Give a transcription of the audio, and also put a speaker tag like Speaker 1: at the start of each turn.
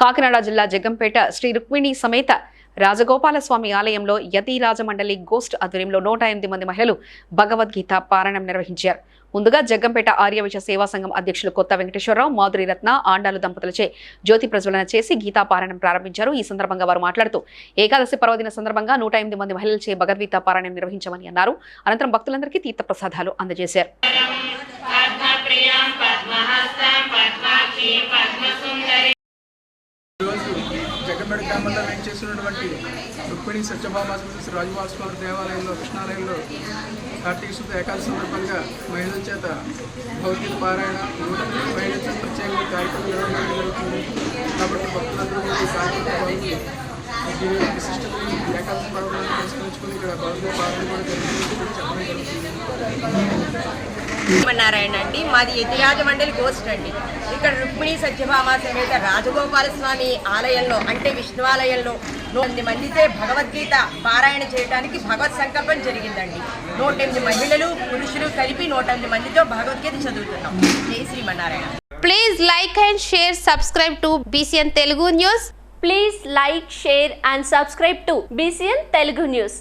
Speaker 1: కాకినాడ జిల్లా జగ్గంపేట శ్రీ రుక్మిణి సమేత రాజగోపాలస్వామి ఆలయంలో యతీరాజ మండలి గోస్ట్ ఆధ్వర్యంలో నూట ఎనిమిది మంది మహిళలు భగవద్గీత పారాయణం నిర్వహించారు. ముందుగా జగ్గంపేట ఆర్యవిష సేవా సంఘం అధ్యక్షులు కొత్త వెంకటేశ్వరరావు మాధురి రత్న ఆండాలు దంపతులచే జ్యోతి ప్రజ్వలన చేసి గీతా పారాయణం ప్రారంభించారు. ఈ సందర్భంగా వారు మాట్లాడుతూ ఏకాదశి పర్వదిన సందర్భంగా నూట ఎనిమిది మంది మహిళలచే భగవద్గీత పారాయణం నిర్వహించమని అన్నారు. అనంతరం భక్తులందరికీ తీర్థ ప్రసాదాలు అందజేశారు.
Speaker 2: జగ్గంపేట గ్రామంలో చేసినటువంటి రుక్మిణి సత్యభామ శ్రీ రాజువాస్వామి దేవాలయంలో కృష్ణాలయంలో కార్తీక శుద్ధ ఏకాదశి సందర్భంగా మహిళల చేత భౌతిక పారాయణ మహిళల చేత ప్రత్యేక కార్యక్రమం నిర్వహించడం జరుగుతుంది. కాబట్టి భక్తులందరూ కూడా ఈ కార్యక్రమం విశిష్ట ఏకాదశి పర్వతాన్ని తెలుసుకొని ఇక్కడ భౌతిక పారాయణ కూడా జరుగుతుంది చెప్పడం జరుగుతుంది.
Speaker 3: నారాయణ అండి. మాది యతిరాజ మండలి గోస్ట్ అండి. ఇక్కడ రుక్మిణి సత్యభామ సమేత రాజగోపాల స్వామి ఆలయంలో అంటే విష్ణువాలయంలో నూట మందితే భగవద్గీత పారాయణ చేయడానికి భగవత్ సంకల్పం జరిగిందండి. నూట ఎనిమిది మహిళలు పురుషులు కలిపి నూట ఎనిమిది మందితో భగవద్గీత చదువుతున్నాం. జై Sriman Narayana.
Speaker 4: Please like and share subscribe to BCN Telugu news
Speaker 5: please like share and subscribe to BCN Telugu news